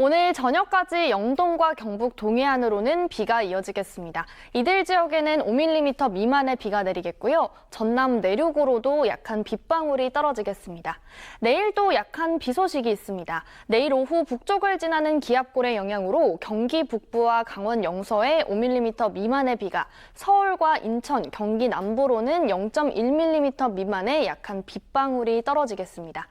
오늘 저녁까지 영동과 경북 동해안으로는 비가 이어지겠습니다. 이들 지역에는 5mm 미만의 비가 내리겠고요. 전남 내륙으로도 약한 빗방울이 떨어지겠습니다. 내일도 약한 비 소식이 있습니다. 내일 오후 북쪽을 지나는 기압골의 영향으로 경기 북부와 강원 영서에 5mm 미만의 비가, 서울과 인천, 경기 남부로는 0.1mm 미만의 약한 빗방울이 떨어지겠습니다.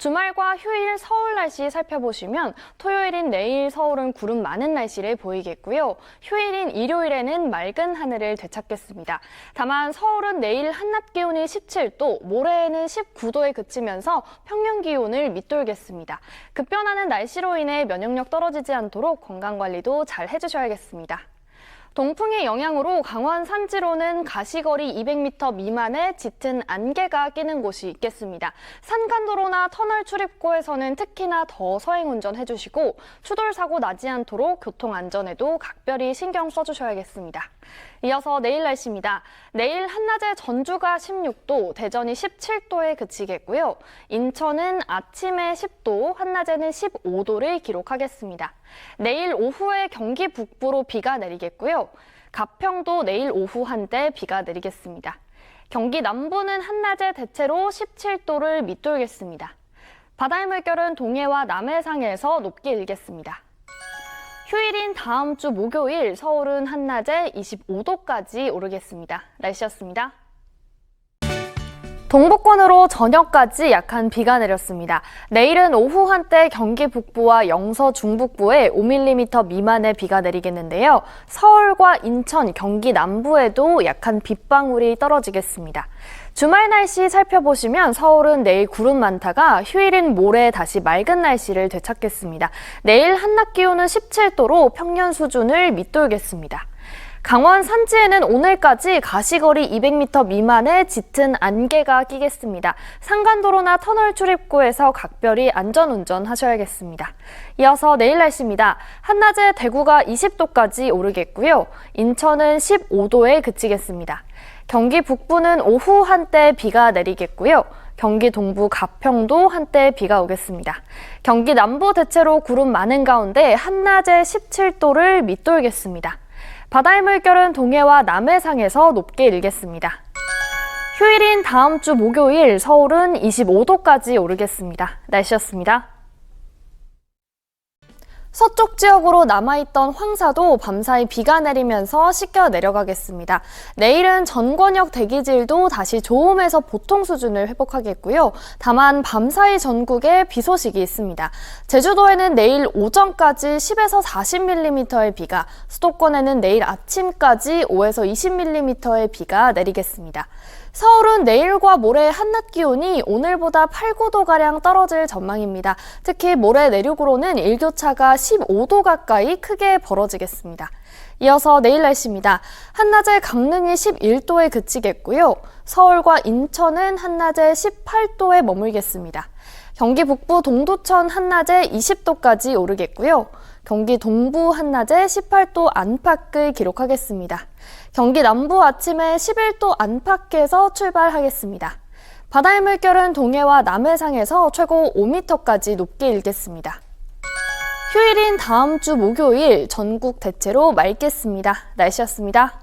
주말과 휴일 서울 날씨 살펴보시면 토요일인 내일 서울은 구름 많은 날씨를 보이겠고요. 휴일인 일요일에는 맑은 하늘을 되찾겠습니다. 다만 서울은 내일 한낮 기온이 17도, 모레에는 19도에 그치면서 평년 기온을 밑돌겠습니다. 급변하는 날씨로 인해 면역력 떨어지지 않도록 건강 관리도 잘 해주셔야겠습니다. 동풍의 영향으로 강원 산지로는 가시거리 200m 미만의 짙은 안개가 끼는 곳이 있겠습니다. 산간도로나 터널 출입구에서는 특히나 더 서행 운전해 주시고 추돌 사고 나지 않도록 교통 안전에도 각별히 신경 써 주셔야겠습니다. 이어서 내일 날씨입니다. 내일 한낮에 전주가 16도, 대전이 17도에 그치겠고요. 인천은 아침에 10도, 한낮에는 15도를 기록하겠습니다. 내일 오후에 경기 북부로 비가 내리겠고요. 가평도 내일 오후 한때 비가 내리겠습니다. 경기 남부는 한낮에 대체로 17도를 밑돌겠습니다. 바다의 물결은 동해와 남해상에서 높게 일겠습니다. 휴일인 다음 주 목요일 서울은 한낮에 25도까지 오르겠습니다. 날씨였습니다. 동북권으로 저녁까지 약한 비가 내렸습니다. 내일은 오후 한때 경기 북부와 영서 중북부에 5mm 미만의 비가 내리겠는데요. 서울과 인천, 경기 남부에도 약한 빗방울이 떨어지겠습니다. 주말 날씨 살펴보시면 서울은 내일 구름 많다가 휴일인 모레 다시 맑은 날씨를 되찾겠습니다. 내일 한낮 기온은 17도로 평년 수준을 밑돌겠습니다. 강원 산지에는 오늘까지 가시거리 200m 미만의 짙은 안개가 끼겠습니다. 산간도로나 터널 출입구에서 각별히 안전운전 하셔야겠습니다. 이어서 내일 날씨입니다. 한낮에 대구가 20도까지 오르겠고요. 인천은 15도에 그치겠습니다. 경기 북부는 오후 한때 비가 내리겠고요. 경기 동부 가평도 한때 비가 오겠습니다. 경기 남부 대체로 구름 많은 가운데 한낮에 17도를 밑돌겠습니다. 바다의 물결은 동해와 남해상에서 높게 일겠습니다. 휴일인 다음 주 목요일 서울은 25도까지 오르겠습니다. 날씨였습니다. 서쪽 지역으로 남아있던 황사도 밤사이 비가 내리면서 씻겨 내려가겠습니다. 내일은 전권역 대기질도 다시 좋음에서 보통 수준을 회복하겠고요. 다만 밤사이 전국에 비 소식이 있습니다. 제주도에는 내일 오전까지 10에서 40mm의 비가, 수도권에는 내일 아침까지 5에서 20mm의 비가 내리겠습니다. 서울은 내일과 모레 한낮 기온이 오늘보다 8, 9도가량 떨어질 전망입니다. 특히 모레 내륙으로는 일교차가 15도 가까이 크게 벌어지겠습니다. 이어서 내일 날씨입니다. 한낮에 강릉이 11도에 그치겠고요. 서울과 인천은 한낮에 18도에 머물겠습니다. 경기 북부 동두천 한낮에 20도까지 오르겠고요. 경기 동부 한낮에 18도 안팎을 기록하겠습니다. 경기 남부 아침에 11도 안팎에서 출발하겠습니다. 바다의 물결은 동해와 남해상에서 최고 5m까지 높게 일겠습니다. 휴일인 다음 주 목요일 전국 대체로 맑겠습니다. 날씨였습니다.